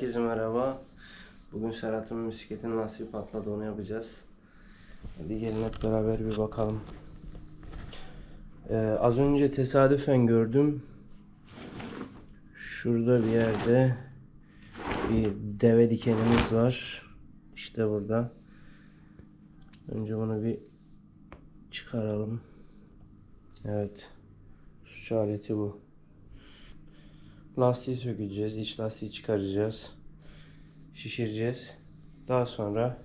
Herkese merhaba. Bugün Serhat'ın bisikletin nasıl patladı onu yapacağız. Hadi gelin hep beraber bir bakalım. Ee, az önce tesadüfen gördüm. Şurada bir yerde bir deve dikenimiz var. İşte burada. Önce bunu bir çıkaralım. Evet. Suç aleti bu. Lastiği sökeceğiz. iç lastiği çıkaracağız. Şişireceğiz. Daha sonra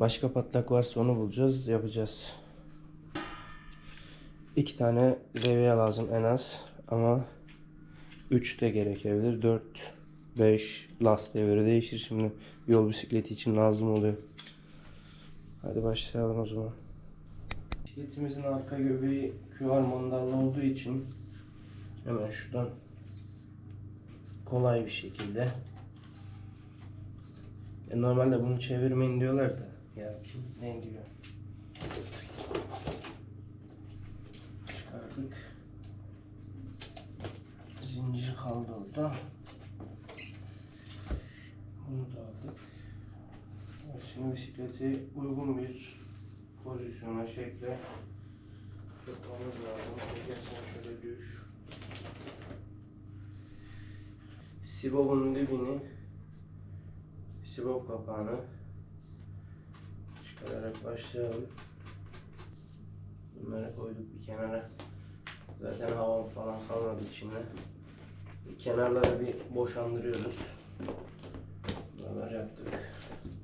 başka patlak varsa onu bulacağız. Yapacağız. İki tane levye lazım en az. Ama 3 de gerekebilir. 4 5 lastiğe göre değişir. Şimdi yol bisikleti için lazım oluyor. Hadi başlayalım o zaman. Bisikletimizin arka göbeği QR mandallı olduğu için hemen şuradan kolay bir şekilde. E, normalde bunu çevirmeyin diyorlar da. Ya kim ne diyor? Çıkardık. Zincir kaldı orada. Bunu da aldık. Evet, şimdi bisikleti uygun bir pozisyona şekle sokmamız lazım. Gel sen şöyle düş. Sibobun dibini Sibob kapağını çıkararak başlayalım. Bunları koyduk bir kenara. Zaten hava falan kalmadı içinde. Kenarları bir boşandırıyoruz. Buralar yaptık.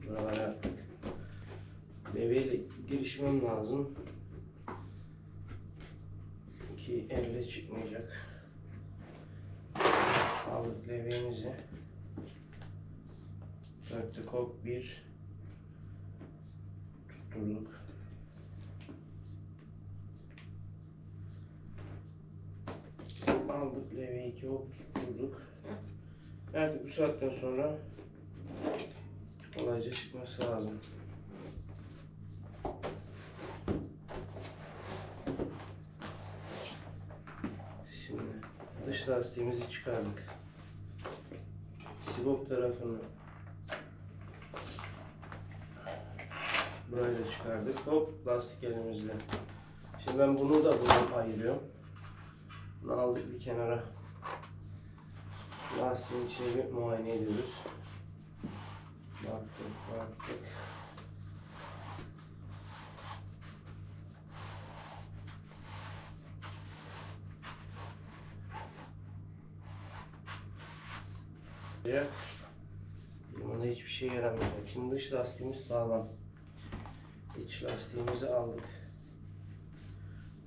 Buralar yaptık. Levyeyle girişmem lazım. Ki elle çıkmayacak. Aldık levyemizi. Dörtte kok bir tutturduk. Aldık levye iki ok tutturduk. Artık bu saatten sonra kolayca çıkması lazım. Şimdi dış lastiğimizi çıkardık. Sibop tarafını da çıkardık. Hop lastik elimizle. Şimdi ben bunu da buradan ayırıyorum. Bunu aldık bir kenara. Lastiğin içine muayene ediyoruz. Baktık, baktık. Ya. Bunda hiçbir şey yaramayacak. Şimdi dış lastiğimiz sağlam. İç lastiğimizi aldık.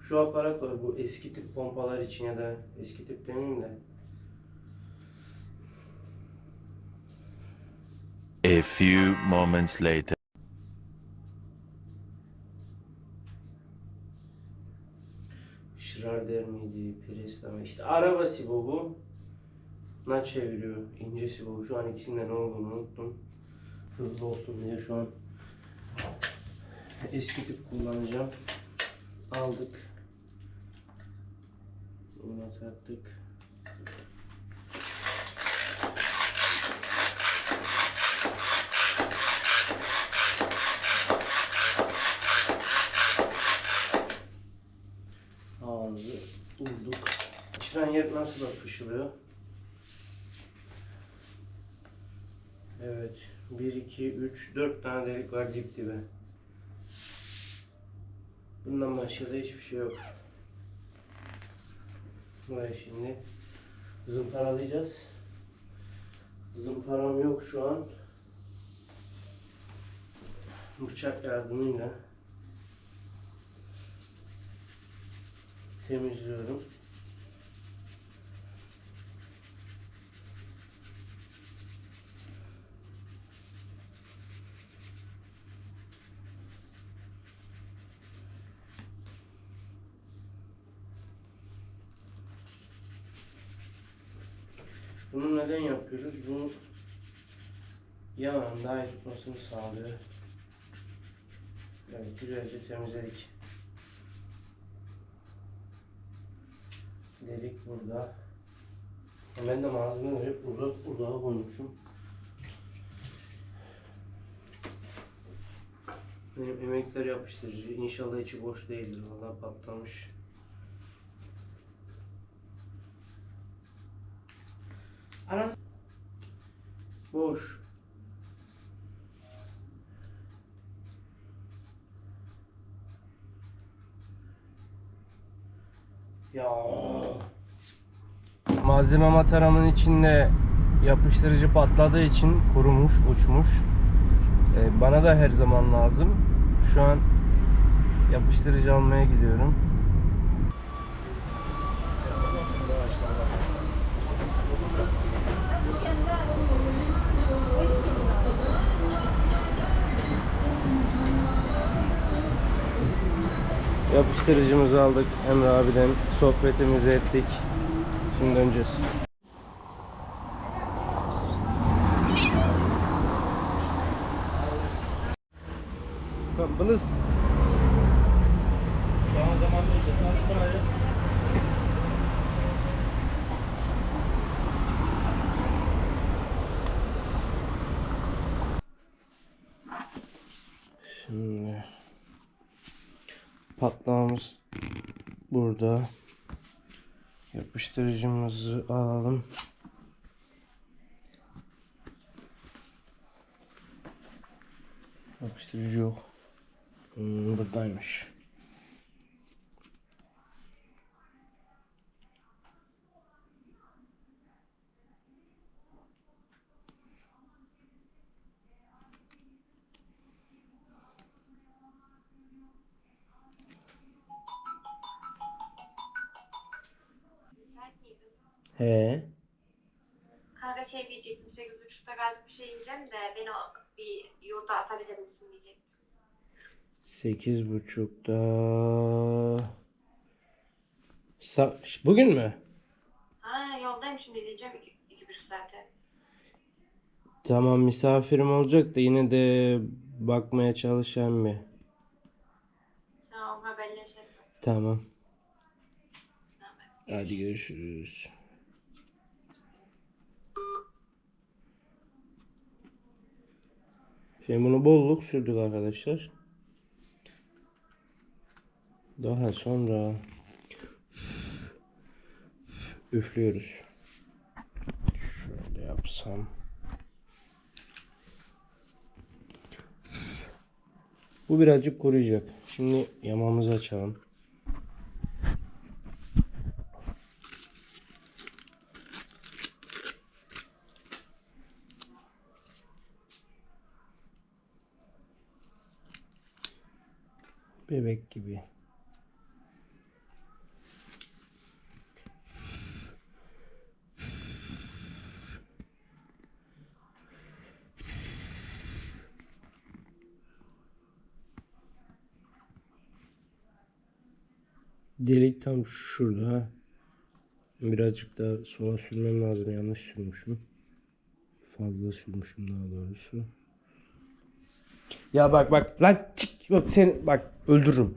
Şu aparat var bu eski tip pompalar için ya da eski tip demeyeyim de A few moments later. Schrader miydi, Presta mı? İşte araba sibobu na çeviriyor. İnce sibobu. Şu an ikisinden ne olduğunu unuttum. Hızlı olsun diye şu an eski tip kullanacağım. Aldık. Buna taktık. Havamızı bulduk. Çıran yer nasıl yapışılıyor? Evet. 1, 2, 3, 4 tane delik var dip dibe. Bundan başka da hiçbir şey yok. Buraya şimdi zımparalayacağız. Zımparam yok şu an. Bıçak yardımıyla temizliyorum. Bunu neden yapıyoruz? Bu yağın daha iyi tutmasını sağlıyor. Evet, güzelce temizledik. Delik burada. Ben de malzemeleri hep uzak uzağa koymuşum. Emekler yapıştırıcı. İnşallah içi boş değildir. Valla patlamış. Boş. Ya. Malzeme mataramın içinde yapıştırıcı patladığı için kurumuş, uçmuş. Ee, bana da her zaman lazım. Şu an yapıştırıcı almaya gidiyorum. Yapıştırıcımızı aldık Emre abiden. Sohbetimizi ettik. Şimdi döneceğiz. Bılız. Tamam zaman diyeceğiz. Nasıl parayı? Şimdi patlağımız burada. Yapıştırıcımızı alalım. Yapıştırıcı yok. Hmm, buradaymış. He. Kanka şey diyecektim, sekiz buçukta gazete bir şey ineceğim de beni o bir yurda atabilir misin diyecektim. Sekiz buçukta. Sa- Bugün mü? Ha yoldayım şimdi diyeceğim iki, iki buçuk saate. Tamam misafirim olacak da yine de bakmaya çalışayım bir. Tamam haberleşelim. Tamam. Tamam, Hadi görüşürüz. Şimdi bunu bolluk sürdük arkadaşlar. Daha sonra üflüyoruz. Şöyle yapsam. Bu birazcık kuruyacak. Şimdi yamamızı açalım. Bebek gibi. Delik tam şurada. Birazcık daha sola sürmem lazım. Yanlış sürmüşüm. Fazla sürmüşüm daha doğrusu. Ya bak bak lan çık bak seni bak öldürürüm.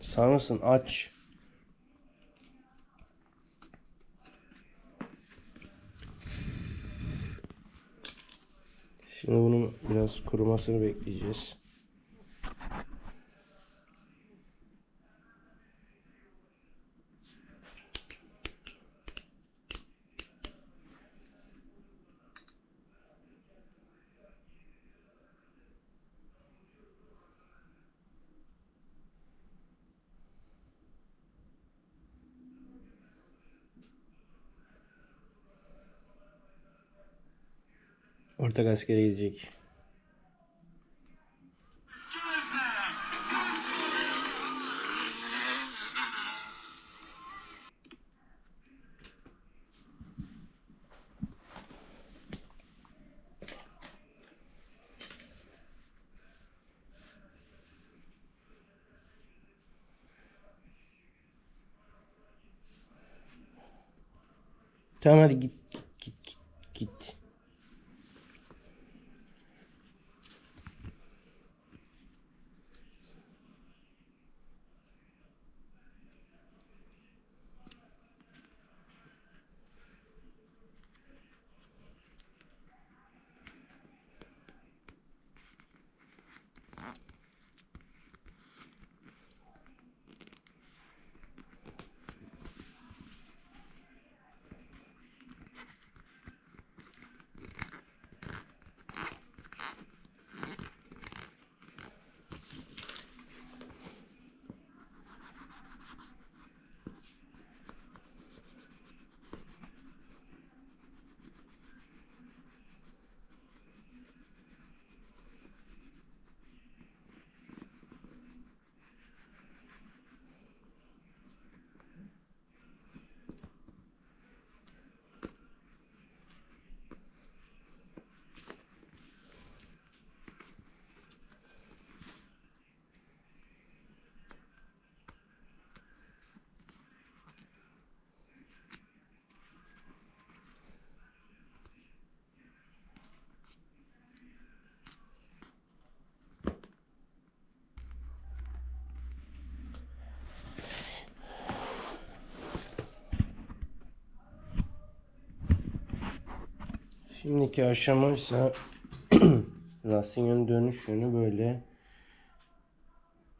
Sağ mısın? Aç. Şimdi bunun biraz kurumasını bekleyeceğiz. Ortak askere gidecek. Tamam hadi git git git git Şimdiki aşama ise lastiğin yönü dönüş yönü böyle.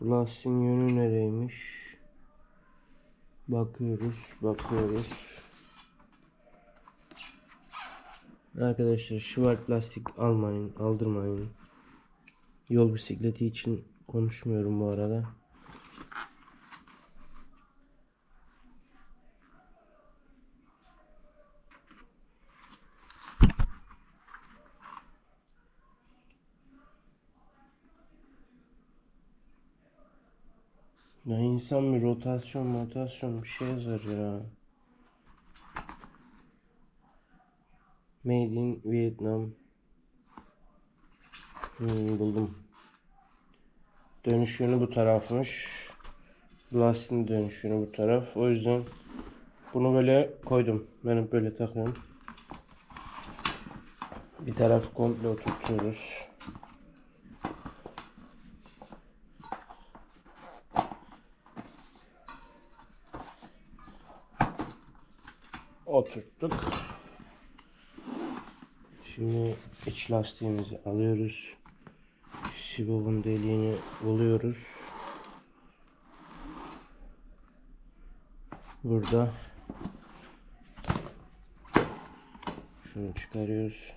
Bu lastiğin yönü nereymiş? Bakıyoruz, bakıyoruz. Arkadaşlar şıvar plastik almayın, aldırmayın. Yol bisikleti için konuşmuyorum bu arada. Ya insan bir rotasyon rotasyon bir şey yazar ya. Made in Vietnam. Hmm, buldum. Dönüş yönü bu tarafmış. Lastiğin dönüş yönü bu taraf. O yüzden bunu böyle koydum. Ben hep böyle takıyorum. Bir tarafı komple oturtuyoruz. Oturttuk. Şimdi iç lastiğimizi alıyoruz. Sibobun deliğini buluyoruz. Burada şunu çıkarıyoruz.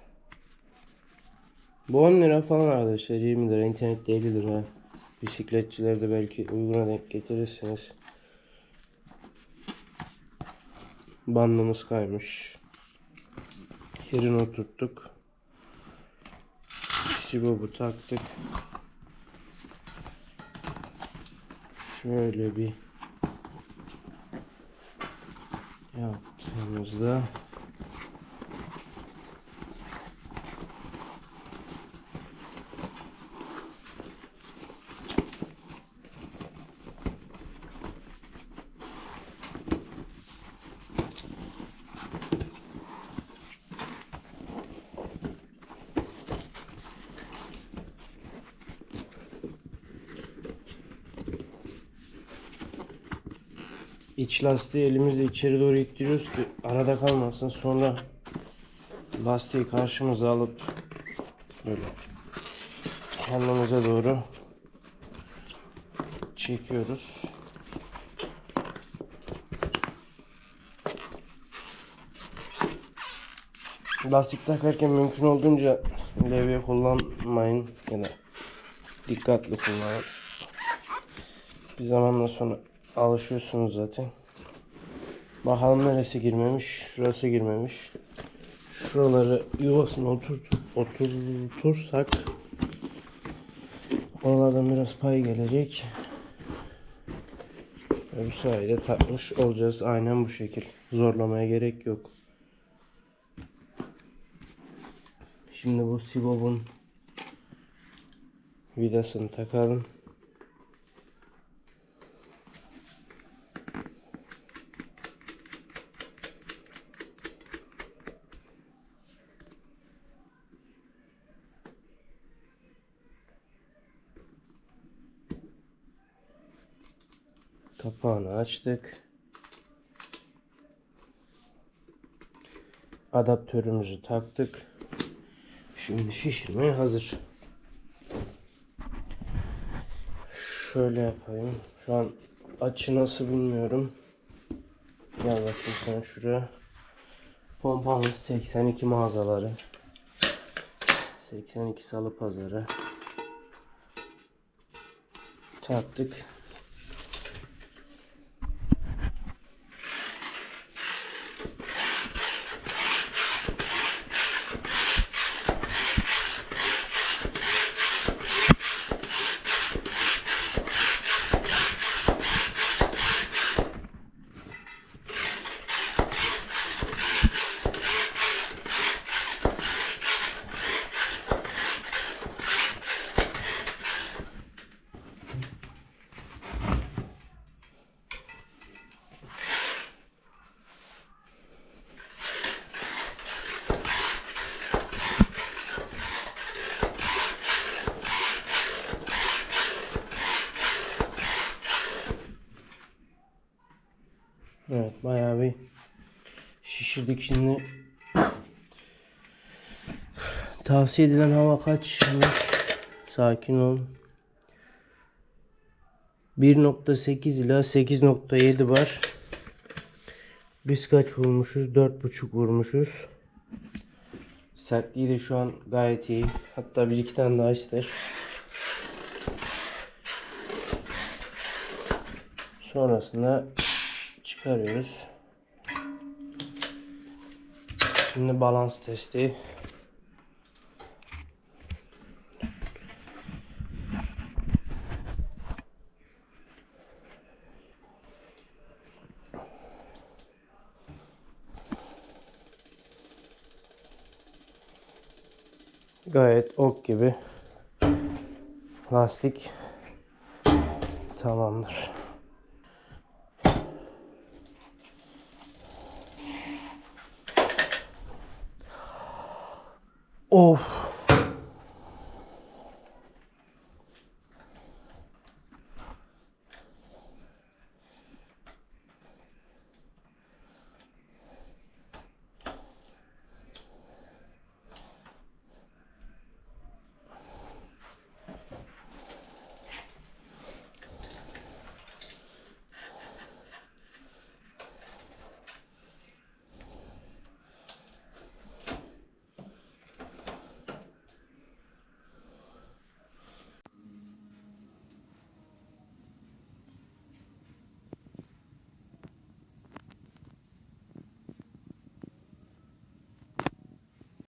Bu 10 lira falan arkadaşlar 20 lira internette 50 lira. Bisikletçilerde belki uyguna denk getirirsiniz. Bandımız kaymış. Yerine oturttuk. Sibobu taktık. Şöyle bir yaptığımızda İç lastiği elimizle içeri doğru ittiriyoruz ki arada kalmasın. Sonra lastiği karşımıza alıp böyle kendimize doğru çekiyoruz. Lastik takarken mümkün olduğunca levye kullanmayın ya dikkatli kullanın. Bir zamandan sonra alışıyorsunuz zaten. Bakalım neresi girmemiş. Şurası girmemiş. Şuraları yuvasına oturt oturtursak oralardan biraz pay gelecek. Ve bu sayede takmış olacağız. Aynen bu şekil. Zorlamaya gerek yok. Şimdi bu sibobun vidasını takalım. Kapağını açtık. Adaptörümüzü taktık. Şimdi şişirmeye hazır. Şöyle yapayım. Şu an açı nasıl bilmiyorum. Gel bakayım sen şuraya. Pompamız 82 mağazaları. 82 salı pazarı. Taktık. Şişirdik şimdi. Tavsiye edilen hava kaçmış? Sakin ol. 1.8 ila 8.7 var. Biz kaç vurmuşuz? 4.5 vurmuşuz. Sertliği de şu an gayet iyi. Hatta bir iki tane daha ister. Sonrasında çıkarıyoruz. Şimdi balans testi. Gayet ok gibi. Lastik tamamdır.